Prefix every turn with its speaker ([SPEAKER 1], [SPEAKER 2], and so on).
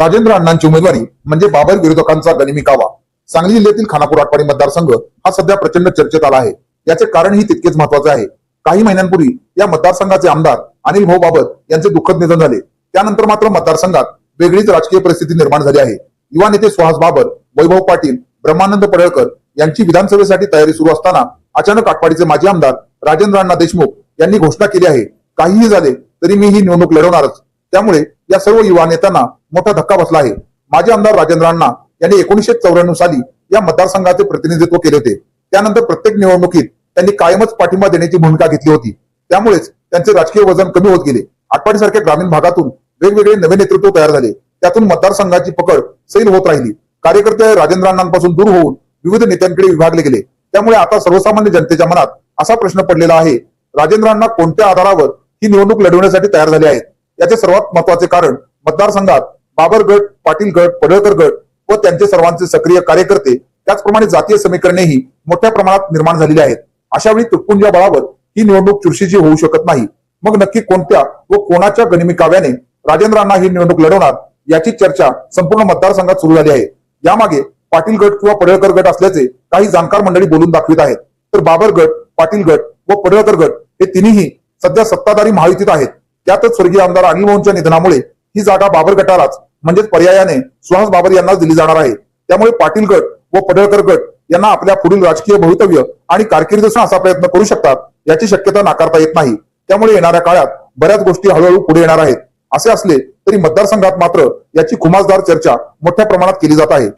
[SPEAKER 1] राजेंद्र अण्णांची उमेदवारी म्हणजे बाबर विरोधकांचा गनिमी कावा. सांगली जिल्ह्यातील खानापूर आटपाडी मतदारसंघ हा सध्या प्रचंड चर्चेत आला आहे. याचे कारणही तितकेच महत्त्वाचे आहे. काही महिन्यांपूर्वी या मतदारसंघाचे आमदार अनिल भाऊ बाबत यांचे दुःखद निधन झाले. त्यानंतर मात्र मतदारसंघात वेगळीच राजकीय परिस्थिती निर्माण झाली आहे. युवा नेते सुहास बाबर वैभव पाटील ब्रह्मानंद पडळकर यांची विधानसभेसाठी तयारी सुरू असताना अचानक आटपाडीचे माजी आमदार राजेंद्र अण्णा देशमुख यांनी घोषणा केली आहे. काहीही झाले तरी मी ही निवडणूक लढवणारच. त्यामुळे या सर्व युवा नेत्यांना मोठा धक्का बसला आहे. माजी आमदार राजेंद्र अण्णा यांनी एकोणीसशे चौऱ्याण्णव साली या मतदारसंघाचे प्रतिनिधित्व केले होते. त्यानंतर प्रत्येक निवडणुकीत त्यांनी कायमच पाठिंबा देण्याची भूमिका घेतली होती. त्यामुळेच त्यांचे राजकीय वजन कमी होत गेले. आटपाडीसारख्या ग्रामीण भागातून वेगवेगळे नवे नेतृत्व तयार झाले. त्यातून मतदारसंघाची पकड सैल होत राहिली. कार्यकर्ते राजेंद्र अण्णांपासून दूर होऊन विविध नेत्यांकडे विभागले गेले. त्यामुळे आता सर्वसामान्य जनतेच्या मनात असा प्रश्न पडलेला आहे राजेंद्र अण्णा कोणत्या आधारावर ही निवडणूक लढवण्यासाठी तयार झाले आहेत? याचे सर्वात महत्त्वाचे कारण मतदारसंघात बाबर गट पाटील गट पडळकर गट व त्यांचे सर्वांचे सक्रिय कार्यकर्ते त्याचप्रमाणे जातीय समीकरणेही मोठ्या प्रमाणात निर्माण झालेली आहेत. अशा वेळी तुटपुंजा बळावर ही निवडणूक चुरशीची होऊ शकत नाही. मग नक्की कोणत्या व कोणाच्या गणिमिकाव्याने राजेंद्रांना ही निवडणूक लढवणार याची चर्चा संपूर्ण मतदारसंघात सुरू झाली आहे. यामागे पाटील गट किंवा पडळकर गट असल्याचे काही जाणकार मंडळी बोलून दाखवित आहेत. तर बाबर गट पाटील गट व पडळकर गट हे तिन्ही सध्या सत्ताधारी महायुतीत आहेत. त्यातच स्वर्गीय आमदार अनिल मोहनच्या निधनामुळे ही जागा बाबर गटालाच म्हणजेच पर्यायाने सुहास बाबर यांनाच दिली जाणार आहे. त्यामुळे पाटील गट व पडळकर गट यांना आपल्या पुढील राजकीय भवितव्य आणि कारकिर्दीचा असा प्रयत्न करू शकतात याची शक्यता नाकारता येत नाही. त्यामुळे येणाऱ्या काळात बऱ्याच गोष्टी हळूहळू पुढे येणार आहेत. असे असले तरी मतदारसंघात मात्र याची खुमासदार चर्चा मोठ्या प्रमाणात केली जात आहे.